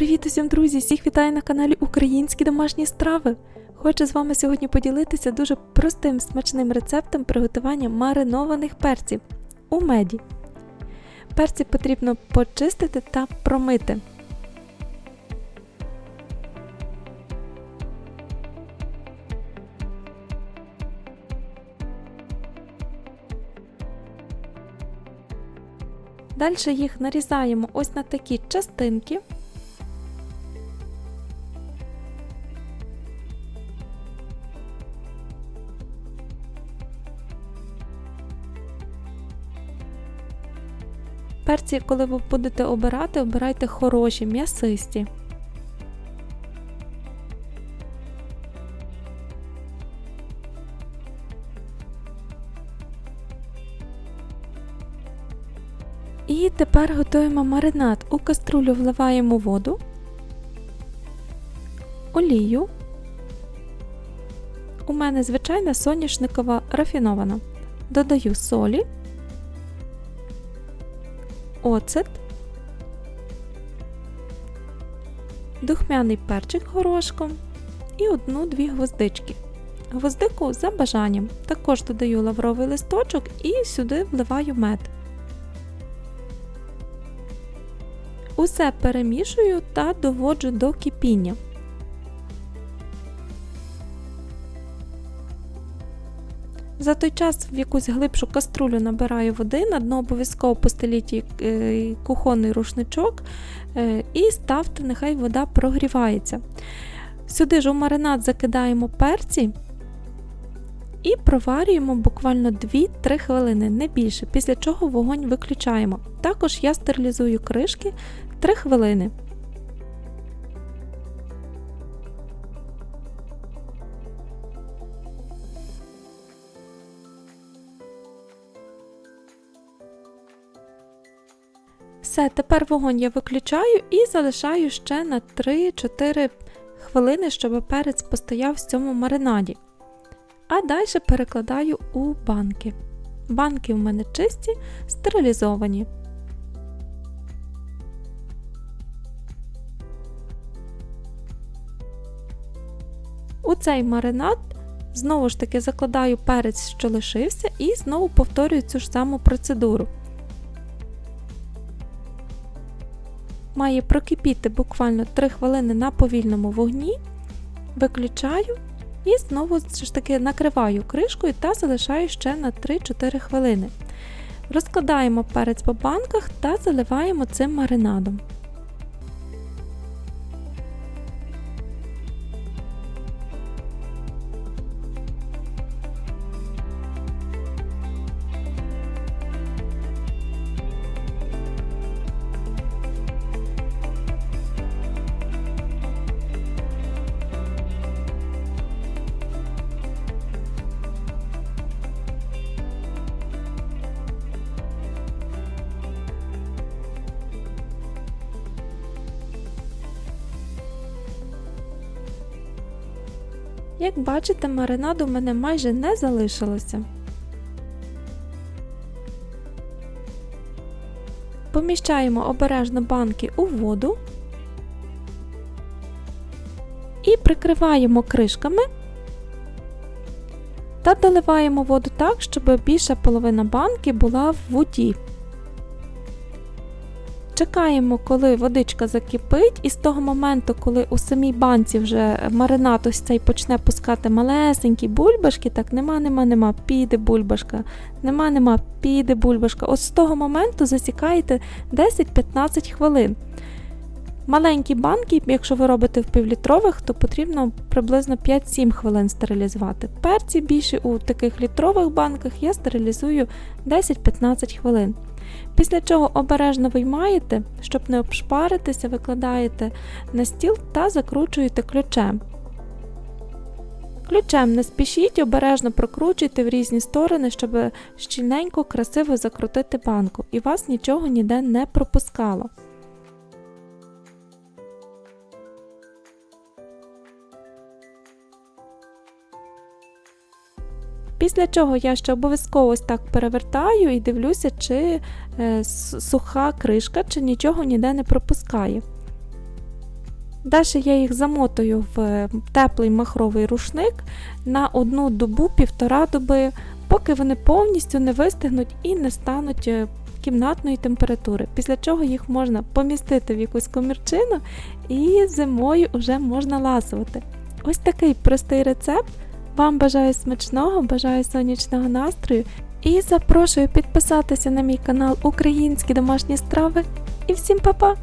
Привіт усім, друзі! Всіх вітаю на каналі Українські домашні страви. Хочу з вами сьогодні поділитися дуже простим смачним рецептом приготування маринованих перців у меді. Перці потрібно почистити та промити. Далі їх нарізаємо ось на такі частинки. Перці, коли ви будете обирати, обирайте хороші, м'ясисті. І тепер готуємо маринад. У каструлю вливаємо воду, олію. У мене звичайна соняшникова рафінована. Додаю солі, оцет, духмяний перчик горошком і одну-дві гвоздички. Гвоздику за бажанням. Також додаю лавровий листочок і сюди вливаю мед. Усе перемішую та доводжу до кипіння. За той час в якусь глибшу каструлю набираю води, на дно обов'язково постеліть е, кухонний рушничок е, і ставте, нехай вода прогрівається. Сюди ж у маринад закидаємо перці і проварюємо буквально 2-3 хвилини, не більше, після чого вогонь виключаємо. Також я стерилізую кришки 3 хвилини. Все, тепер вогонь я виключаю і залишаю ще на 3-4 хвилини, щоб перець постояв в цьому маринаді. А далі перекладаю у банки. Банки у мене чисті, стерилізовані. У цей маринад знову ж таки закладаю перець, що лишився, і знову повторюю цю ж саму процедуру. Має прокипіти буквально 3 хвилини на повільному вогні, виключаю і знову ж таки накриваю кришкою та залишаю ще на 3-4 хвилини. Розкладаємо перець по банках та заливаємо цим маринадом. Як бачите, маринаду в мене майже не залишилося. Поміщаємо обережно банки у воду і прикриваємо кришками та доливаємо воду так, щоб більша половина банки була в воді. Чекаємо, коли водичка закипить, і з того моменту, коли у самій банці вже маринад ось цей почне пускати малесенькі бульбашки, так нема, нема, нема, піде бульбашка, нема, нема, піде бульбашка. Ось з того моменту засікаєте 10-15 хвилин. Маленькі банки, якщо ви робите в півлітрових, то потрібно приблизно 5-7 хвилин стерилізувати. Перці більше у таких літрових банках я стерилізую 10-15 хвилин. Після чого обережно виймаєте, щоб не обшпаритися, викладаєте на стіл та закручуєте ключем. Ключем не спішіть, обережно прокручуйте в різні сторони, щоб щільненько, красиво закрутити банку, і вас нічого ніде не пропускало. Після чого я ще обов'язково ось так перевертаю і дивлюся, чи е, суха кришка, чи нічого ніде не пропускає. Далі я їх замотую в теплий махровий рушник на одну добу, півтора доби, поки вони повністю не вистигнуть і не стануть е, кімнатної температури. Після чого їх можна помістити в якусь комірчину і зимою вже можна ласувати. Ось такий простий рецепт. Вам бажаю смачного, бажаю сонячного настрою і запрошую підписатися на мій канал Українські домашні страви. І всім па-па!